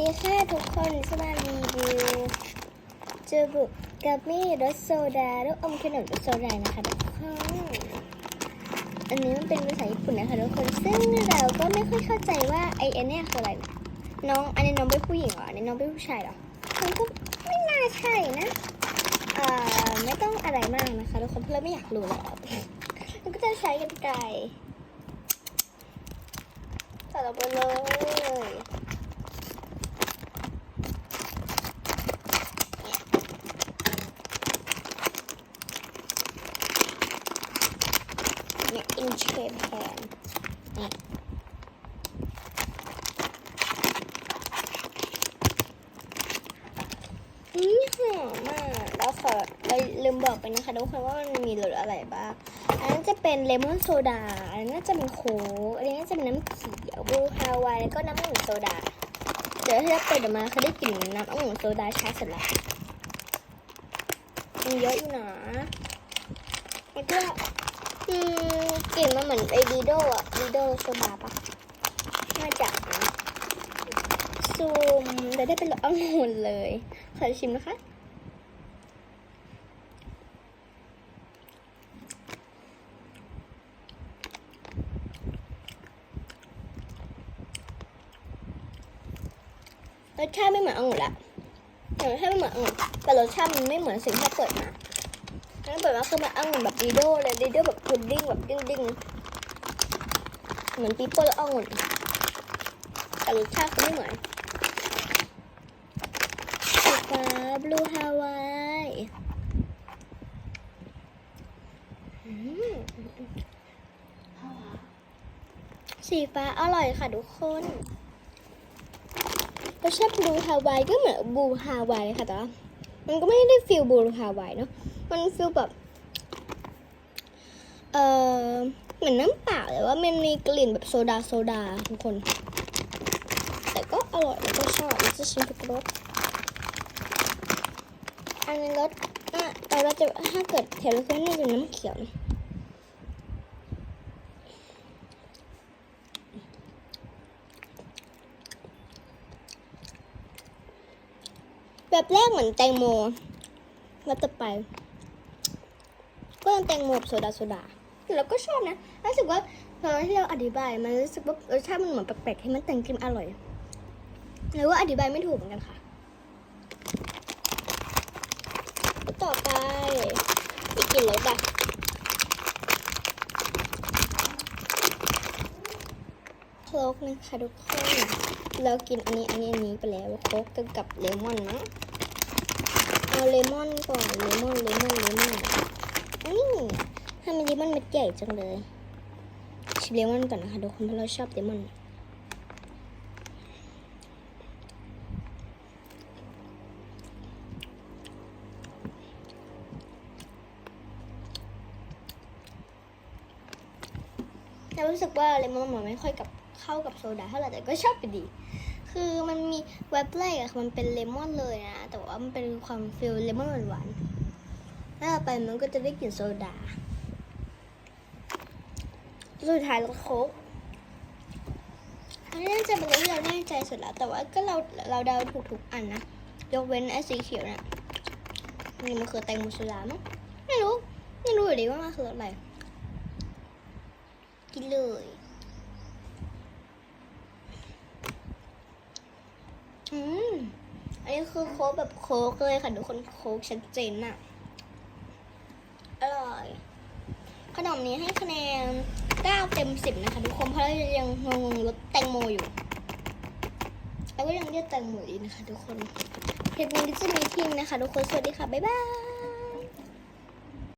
ดีค่ะทุกคนสมารีวิวเจอบุกับมี่รสโซดาลูกอมขนมรสโซดานะคะทุกคนอันนี้มันเป็นภาษาญี่ปุ่นนะคะทุกคนซึ่งเราก็ไม่ค่อยเข้าใจว่าไอเอ็นเนี่ยคืออะไรนะน้องอันนี้น้องเป็นผู้หญิงเหรออันนี้น้องเป็นผู้ชายเหรอมันก็ไม่น่าใช่นะอ่าไม่ต้องอะไรมากนะคะทุกคนเพราะไม่อยากรู้แล้วมันก็จะใช้กันไกลตัดออกไปเลย เนี่ย อินเชฟแทนนี่หอมมากแล้วขอลืมบอกไปนะคะทุกคนว่ามันมีรสอะไรบ้างอันนั้นจะเป็นเลมอนโซดาอันนั้น่าจะเป็นโค้กอันนี้น่าจะเป็นน้ำเขียวบลูฮาวายแล้วก็น้ำองุ่นโซดา เดี๋ยวถ้าเราเปิดออกมาเขาได้กลิ่นน้ำองุ่นโซดาช้าสุดละมันเยอะอยู่นะแล้วก็ อืมกลิ่นมันเหมือนไอ้ดีโดอะดีโดโซบาปะน่าจะนะซูมจะได้เป็นรสองุ่นเลยขอชิมนะคะรสชาติไม่เหมือนองุ่นละแต่รสชาติไม่เหมือนองุ่นแต่รสชาติมันไม่เหมือนสิ่งที่เปิดมา นั่นเปิดมาคือมันองุ่นแบบดีโดเลยดีโดแบบพุดดิ้งแบบดิ้งดิ้งเหมือนปีโป้แล้วองุ่นแต่รสชาติคือไม่เหมือนสีฟ้าบลูฮาวายสีฟ้าอร่อยค่ะทุกคนรสชาติบลูฮาวายก็เหมือนบลูฮาวายเลยค่ะแต่ มันก็ไม่ได้ฟิลบลูฮาไวเนาะมันฟีลแบบ เออเหมือนน้ำเปล่าแต่ว่ามันมีกลิ่นแบบโซดาโซดาทุกคน แต่ก็อร่อยแล้วก็ชอบจะชิมทุกรสอันนี้รสอะแต่เราจะถ้าเกิดแถวเราคือน่าจะน้ำเขียวนะ แบบแรกเหมือนแตงโมแล้วต่อไป ก็ยังแตงโมโซดาโซดาแต่เราก็ชอบนะรู้สึกว่าตอนที่เราอธิบายมันรู้สึกว่ารสชาติมันเหมือนแปลกๆให้มันแต่งกลิ่นอร่อยหรือว่าอธิบายไม่ถูกเหมือนกันค่ะ ต่อไปอีกกลิ่นรสอะ โคกนะคะทุกคน เรากินอันนี้อันนี้อันนี้ไปแล้วโคกกับเลมอนนะเอาเลมอนก่อนเลมอนเลมอนเลมอนนี่ทำไมเลมอนเม็ดใหญ่จังเลยชิมเลมอนก่อนนะคะทุกคนเพราะเราชอบเลมอนเรารู้สึกว่าเลมอนมันไม่ค่อยกับ เข้ากับโซดาเท่าไหร่แต่ก็ชอบไปดี คือมันมีเว็บแรกอะมันเป็นเลมอนเลยนะ แต่ว่ามันเป็นความฟิลเลมอนหวานๆแล้วไปมันก็จะได้กลิ่นโซดา สุดท้ายแล้วโค้กอันนี้น่าจะเป็นเรื่องที่เราแน่ใจสุดแล้ว แต่ว่าก็เราเราเดาถูกทุกอันนะ ยกเว้นไอ้สีเขียวเนี่ยนี่มันคือแตงโมโซดามั้งไม่รู้ ไม่รู้อยู่ดีว่ามันคืออะไรกินเลย อืม อั นี้คือโค้กแบบโค้กเลยค่ะทุกคนโค้กชัดเจนอะอร่อยขนมนี้ให้คะแนน 9 เต็ม 10 นะคะทุกคนเพราะเรายังงงรสแตงโมอยู่แล้วก็ยังเรียกแตงโมอีกนะคะทุกคนคลิปนี้จะมีทิ้งนะคะ ทุกคนสวัสดีค่ะ บ๊ายบาย